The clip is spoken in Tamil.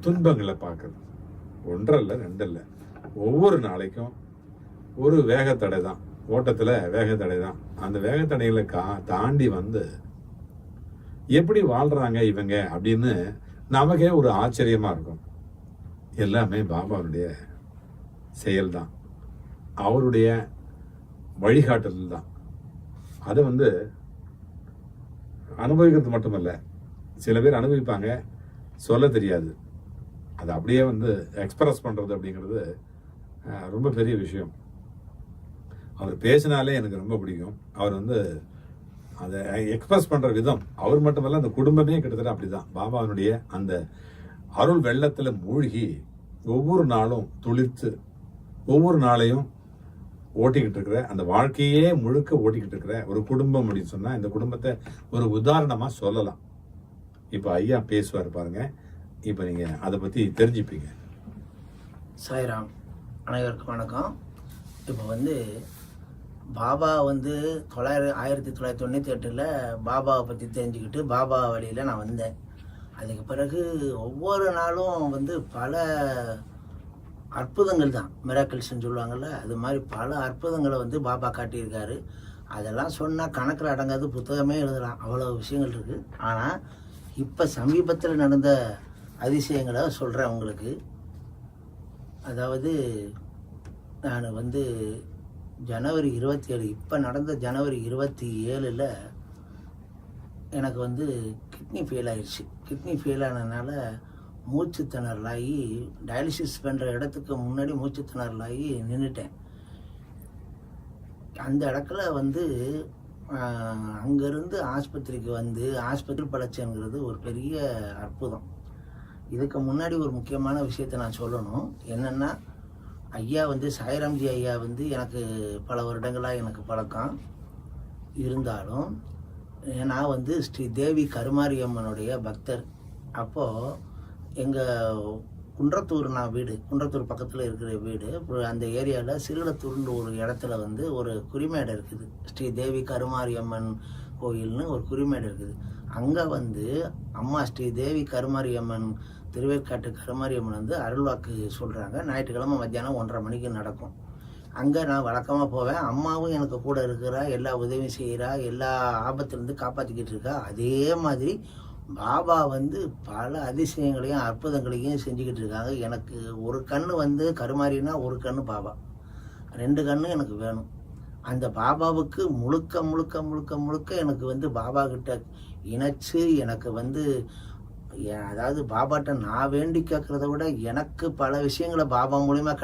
துன்பங்களை பார்க்குறது. ஒன்றல்ல ரெண்டல்ல. ஒவ்வொரு நாளைக்கும் ஒரு வேகத்தடை தான். ஓட்டத்தில் வேகத்தடை தான். அந்த வேகத்தடைகளை கா தாண்டி வந்து எப்படி வாழ்கிறாங்க இவங்க அப்படின்னு நமக்கே ஒரு ஆச்சரியமாக இருக்கும். எல்லாமே பாபாவுடைய செயல்தான். அவருடைய வழிகாட்டுதல் தான். அதை வந்து அனுபவிக்கிறது மட்டுமல்ல. சில பேர் அனுபவிப்பாங்க. சொல்ல தெரியாது. அதை அப்படியே வந்து எக்ஸ்பிரஸ் பண்ணுறது அப்படிங்கிறது ரொம்ப பெரிய விஷயம். அவர் பேசினாலே எனக்கு ரொம்ப பிடிக்கும். அவர் வந்து அதை எக்ஸ்பிரஸ் பண்ணுற விதம். அவர் மட்டுமல்ல அந்த குடும்பமே கிட்டத்தட்ட அப்படிதான். பாபாவினுடைய அந்த அருள் வெள்ளத்தில் மூழ்கி ஒவ்வொரு நாளும் துளிர்த்து ஒவ்வொரு நாளையும் ஓட்டிக்கிட்டு இருக்கிற அந்த வாழ்க்கையே முழுக்க ஓட்டிக்கிட்டு இருக்கிற ஒரு குடும்பம் அப்படின்னு சொன்னால் இந்த குடும்பத்தை ஒரு உதாரணமாக சொல்லலாம். இப்போ ஐயா பேசுவார் பாருங்க. இப்போ நீங்கள் அதை பற்றி தெரிஞ்சுப்பீங்க. சாய்ராம் அனைவருக்கும் வணக்கம். இப்போ வந்து பாபா வந்து தொள்ளாயிரம் ஆயிரத்தி தொள்ளாயிரத்தி தொண்ணூற்றி எட்டில் பாபாவை பற்றி தெரிஞ்சுக்கிட்டு பாபா வழியில் நான் வந்தேன். அதுக்கு பிறகு ஒவ்வொரு நாளும் வந்து பல அற்புதங்கள் தான். மிராக்கிள்ஸ்னு சொல்லுவாங்கள்ல அது மாதிரி பல அற்புதங்களை வந்து பாபா காட்டியிருக்காரு. அதெல்லாம் சொன்னால் கணக்கில் அடங்காது புத்தகமே எழுதலாம். அவ்வளோ விஷயங்கள் இருக்குது ஆனால் இப்போ சமீபத்தில் நடந்த அதிசயங்களை சொல்கிறேன் உங்களுக்கு. அதாவது நான் வந்து ஜனவரி இருபத்தி ஏழு இப்போ நடந்த ஜனவரி இருபத்தி ஏழில் எனக்கு வந்து கிட்னி ஃபெயில் ஆயிடுச்சு கிட்னி ஃபெயில் ஆனதுனால மூச்சு திணறலாகி டயாலிசிஸ் பண்ணுற இடத்துக்கு முன்னாடி மூச்சு திணறலாகி நின்றுட்டேன் அந்த இடத்துல வந்து அங்கேருந்து ஆஸ்பத்திரிக்கு வந்து ஆஸ்பத்திரி பழச்சங்கிறது ஒரு பெரிய அற்புதம். இதுக்கு முன்னாடி ஒரு முக்கியமான விஷயத்தை நான் சொல்லணும். என்னென்னா ஐயா வந்து சாய்ராம்ஜி ஐயா வந்து எனக்கு பல வருடங்களாக எனக்கு பழக்கம் இருந்தாலும் நான் வந்து ஸ்ரீ தேவி கருமாரியம்மனுடைய பக்தர். அப்போது எங்கள் குன்றத்தூர் நான் வீடு குன்றத்தூர் பக்கத்தில் இருக்கிற வீடு அந்த ஏரியாவில் சிறுலத்தூர்ன்ற ஒரு இடத்துல வந்து ஒரு குறிமேடை இருக்குது. ஸ்ரீ தேவி கருமாரியம்மன் கோயில்னு ஒரு குறிமேடு இருக்குது. அங்கே வந்து அம்மா ஸ்ரீ தேவி கருமாரியம்மன் திருவேற்காட்டு கருமாரியம்மன் வந்து அருள்வாக்கு சொல்கிறாங்க ஞாயிற்றுக்கிழமை மத்தியானம் ஒன்றரை மணிக்கு நடக்கும். அங்கே நான் வழக்கமாக போவேன். அம்மாவும் எனக்கு கூட இருக்கிறா எல்லா உதவியும் செய்கிறா எல்லா ஆபத்துலேருந்து காப்பாற்றிக்கிட்டு இருக்கா. அதே மாதிரி பாபா வந்து பல அதிசயங்களையும் அற்புதங்களையும் செஞ்சுக்கிட்டு இருக்காங்க. எனக்கு ஒரு கண் வந்து கருமாரினா ஒரு கண் பாபா. ரெண்டு கண்ணு எனக்கு வேணும். அந்த பாபாவுக்கு முழுக்க முழுக்க முழுக்க முழுக்க எனக்கு வந்து பாபா கிட்ட இணைச்சு எனக்கு வந்து அதாவது பாபாட்ட நான் வேண்டி கேட்கறத விட எனக்கு பல விஷயங்களை பாபா மூலியமா